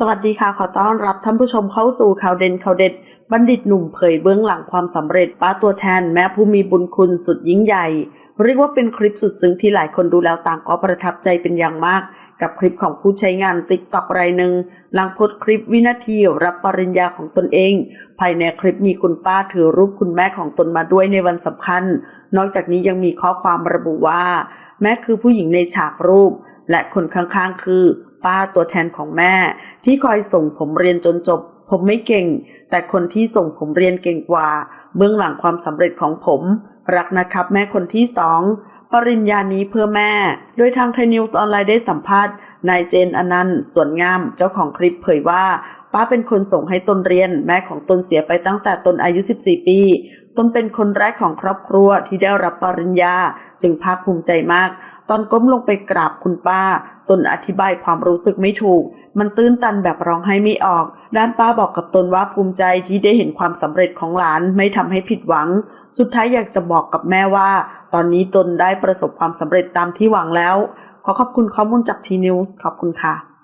สวัสดีค่ะ ขอต้อนรับท่านผู้ชมเข้าสู่ข่าวเด่นข่าวเด็ด บัณฑิตหนุ่มเผยเบื้องหลังความสำเร็จป้าตัวแทนแม่ผู้มีบุญคุณสุดยิ่งใหญ่ เรียกว่าเป็นคลิปสุดซึ้งที่หลายคนดูแล้วต่างก็ประทับใจเป็นอย่างมาก กับคลิปของผู้ใช้งานติ๊กต็อกรายหนึ่งหลังโพสคลิปวินาทีรับปริญญาของตนเอง ภายในคลิปมีคุณป้าถือรูปคุณแม่ของตนมาด้วยในวันสำคัญ นอกจากนี้ยังมีข้อความระบุว่า แม่คือผู้หญิงในฉากรูป และคนข้างๆ คือ ป้าตัวแทนของแม่ ที่คอยส่งผมเรียนจนจบ ผมไม่เก่ง แต่คนที่ส่งผมเรียนเก่งกว่า เบื้องหลังความสำเร็จของผม รักนะครับแม่คนที่สองปริญญานี้เพื่อแม่ โดยทางไทยนิวส์ออนไลน์ได้สัมภาษณ์ นายเจนอนันต์ส่วนงาม เจ้าของคลิปเผยว่า ป้าเป็นคนส่งให้ตนเรียน แม่ของตนเสียไปตั้งแต่ตนอายุ 14 ปี ตนเป็นคนแรกของครอบครัวที่ได้รับปริญญา จึงภาคภูมิใจมาก ตอนก้มลงไปกราบคุณป้า ตนอธิบายความรู้สึกไม่ถูก มันตื้นตันแบบร้องไห้ไม่ออก ด้านป้าบอกกับตนว่าภูมิใจที่ได้เห็นความสำเร็จของหลานไม่ทำให้ผิดหวัง สุดท้ายอยากจะบอกกับแม่ว่า ตอนนี้ตนได้ประสบความสำเร็จตามที่หวังแล้ว ขอขอบคุณข้อมูลจากทีนิวส์ขอบคุณค่ะ